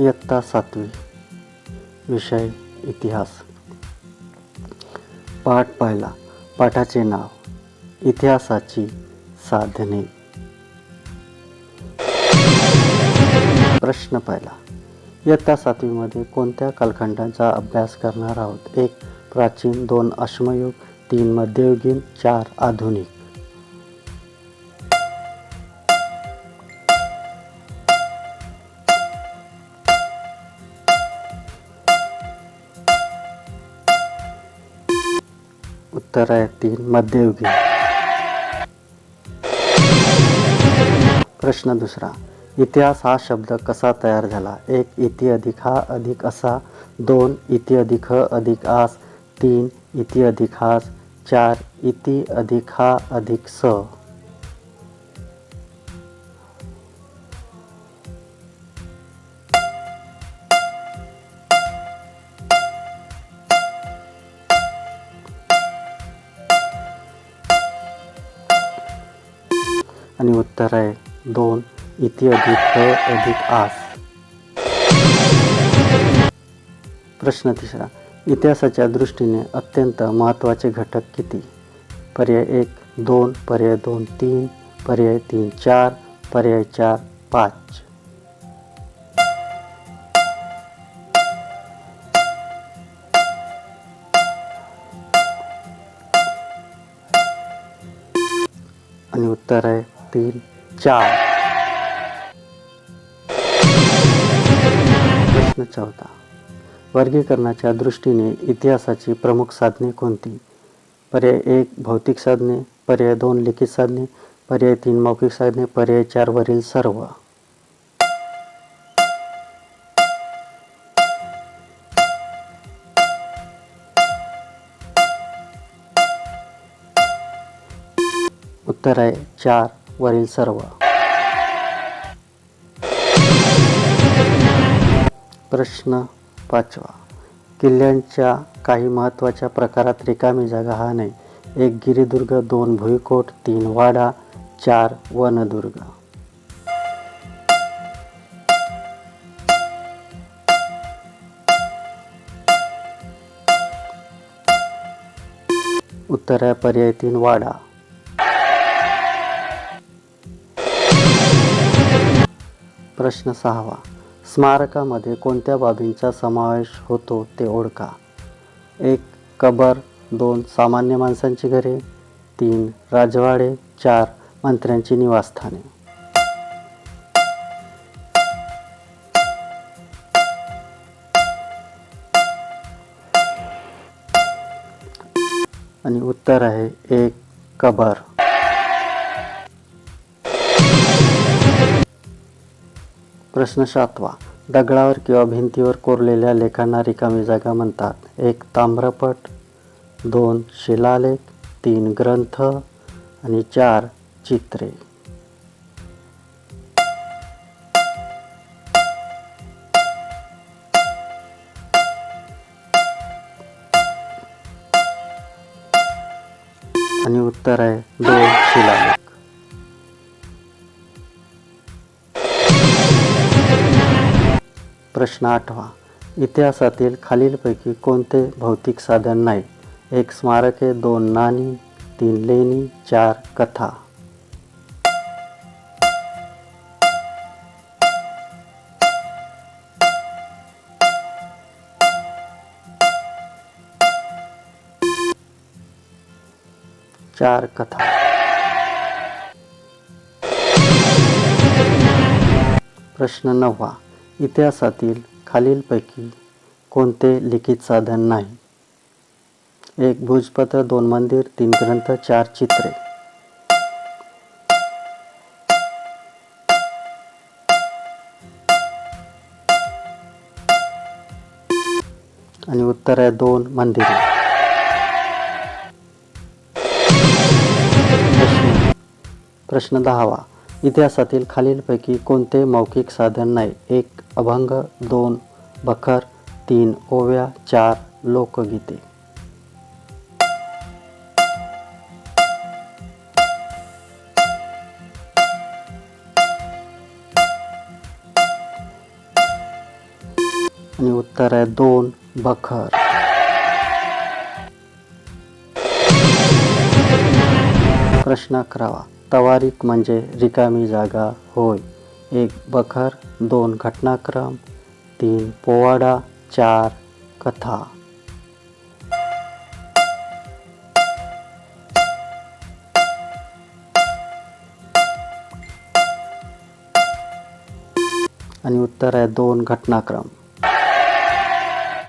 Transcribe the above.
इयत्ता सातवी विषय इतिहास. पाठ पहिला पाठाचे नाव इतिहासाची साधने. प्रश्न पहिला इयत्ता सातवीमध्ये कोणत्या कालखंडाचा अभ्यास करणार आहोत? एक प्राचीन दोन अश्मयुग तीन मध्ययुगीन चार आधुनिक. उत्तर आहे तीन मध्ययुगीन. प्रश्न दुसरा. इतिहास हा शब्द कसा तयार झाला? एक इति अधिक हा अधिक असा दोन इति अधिक ह अधिक आस तीन इति अधिक हास चार इति अधिक हा अधिक स. आणि उत्तर आहे दोन इति अधिक ह अधिक आस. प्रश्न तिसरा इतिहासाच्या दृष्टीने अत्यंत महत्त्वाचे घटक किती? पर्याय एक दोन पर्याय दोन तीन पर्याय तीन चार पर्याय चार पाच. आणि उत्तर आहे तीन चार. प्रश्न चौथा वर्गीकरणाच्या दृष्टीने इतिहासाची प्रमुख साधने कोणती? पर्याय एक भौतिक साधने पर्याय दोन लिखित साधने पर्याय तीन मौखिक साधने पर्याय चार वरील सर्व. उत्तर आहे चार. वरील सर्व. प्रश्न पाचवा. किल्ल्यांच्या काही महत्त्वाच्या प्रकारात रिकामी जागा हा नाही. एक गिरिदुर्ग दोन भुईकोट तीन वाडा चार वनदुर्ग. उत्तर आहे पर्याय तीन वाडा. प्रश्न सहावा. स्मारकामध्ये कोणत्या बाबींचा समावेश होतो ते ओळखा. एक कबर. दोन सामान्य माणसांची घरे. तीन राजवाडे. चार मंत्र्यांची निवासस्थाने. आणि उत्तर आहे एक कबर. प्रश्न सातवा. दगडावर किंवा भिंतीवर कोरलेल्या लेखांना रिकामी जागा म्हणतात. एक ताम्रपट दोन शिलालेख तीन ग्रंथ आणि चार चित्रे. आणि उत्तर आहे दोन शिलालेख. प्रश्न आठवा इतिहासातील खालीलपैकी कोणते भौतिक साधन नाही? एक स्मारके, दोन नाणी, तीन लेणी, चार कथा. चार कथा. प्रश्न नववा. इतिहासातील खालीलपैकी कोणते लिखित साधन नाही. एक भुजपत्र दोन मंदिर तीन ग्रंथ चार चित्रे. आणि उत्तर आहे दोन मंदिरे. प्रश्न प्रश्न दहावा. इतिहासातील खालीलपैकी कोणते मौखिक साधन नाही? एक अभंग दोन बखर तीन ओव्या चार लोकगीते. आणि उत्तर आहे दोन बखर. प्रश्न अकरावा. तवारीख म्हणजे रिकामी जागा होय. एक बखर दोन घटनाक्रम तीन पोवाडा चार कथा. आणि उत्तर आहे दोन घटनाक्रम.